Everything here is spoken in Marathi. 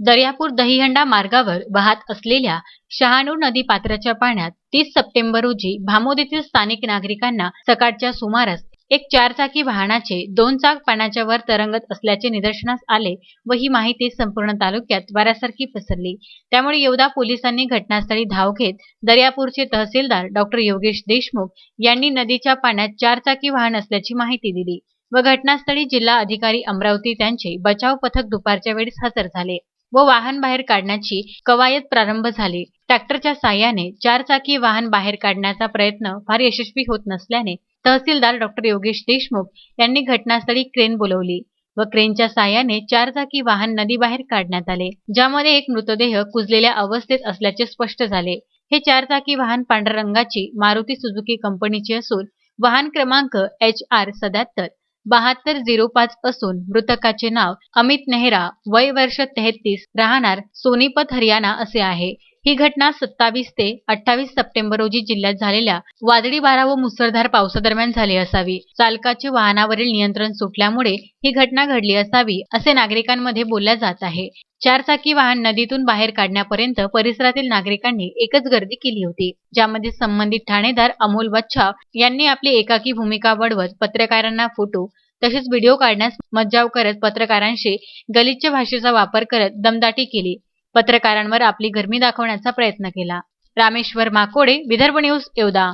दर्यापूर दहीहंडा मार्गावर वाहत असलेल्या शहानूर नदी पात्राच्या पाण्यात तीस सप्टेंबर रोजी भामोद येथील स्थानिक नागरिकांना सकाळच्या सुमारास एक चारचाकी वाहनाचे दोन चाक पाण्याच्या वर तरंगत असल्याचे निदर्शनास आले व ही माहिती संपूर्ण तालुक्यात वाऱ्यासारखी पसरली. त्यामुळे येवदा पोलिसांनी घटनास्थळी धाव घेत दर्यापूरचे तहसीलदार डॉक्टर योगेश देशमुख यांनी नदीच्या पाण्यात चारचाकी वाहन असल्याची माहिती दिली व घटनास्थळी जिल्हा अधिकारी अमरावती त्यांचे बचाव पथक दुपारच्या वेळेस हजर झाले. व वाहन बाहेर काढण्याची कवायत प्रारंभ झाली. ट्रॅक्टरच्या साह्याने चारचाकी वाहन बाहेर काढण्याचा प्रयत्न फार यशस्वी होत नसल्याने तहसीलदार डॉक्टर योगेश देशमुख यांनी घटनास्थळी क्रेन बोलवली व क्रेनच्या साह्याने चारचाकी वाहन नदीबाहेर काढण्यात आले ज्यामध्ये एक मृतदेह कुजलेल्या अवस्थेत असल्याचे स्पष्ट झाले. हे चारचाकी वाहन पांढऱ्या रंगाची मारुती सुझुकी कंपनीची असून वाहन क्रमांक एच आर सत्याहत्तर. बहात्तर झिरो पाच असून मृतकाचे नाव अमित नेहरा वय वर्ष तेहतीस राहणार सोनीपत हरियाणा असे आहे. ही घटना सत्तावीस ते अठ्ठावीस सप्टेंबर रोजी जिल्ह्यात झालेल्या वादळी वारा व मुसळधार पावसादरम्यान झाली असावी. चालकाचे वाहनावरील नियंत्रण सुटल्यामुळे ही घटना घडली असावी असे नागरिकांमध्ये बोलल्या जात आहे. चारचाकी वाहन नदीतून बाहेर काढण्यापर्यंत परिसरातील नागरिकांनी एकच गर्दी केली होती ज्यामध्ये संबंधित ठाणेदार अमोल बच्छाव यांनी आपली एकाकी भूमिका वडवत पत्रकारांना फोटो तसेच व्हिडिओ काढण्यास मज्जाव करत पत्रकारांशी गलिच्छ भाषेचा वापर करत दमदाटी केली. पत्रकारांवर आपली गरमी दाखवण्याचा प्रयत्न केला. रामेश्वर माकोडे विदर्भ न्यूज येवदा.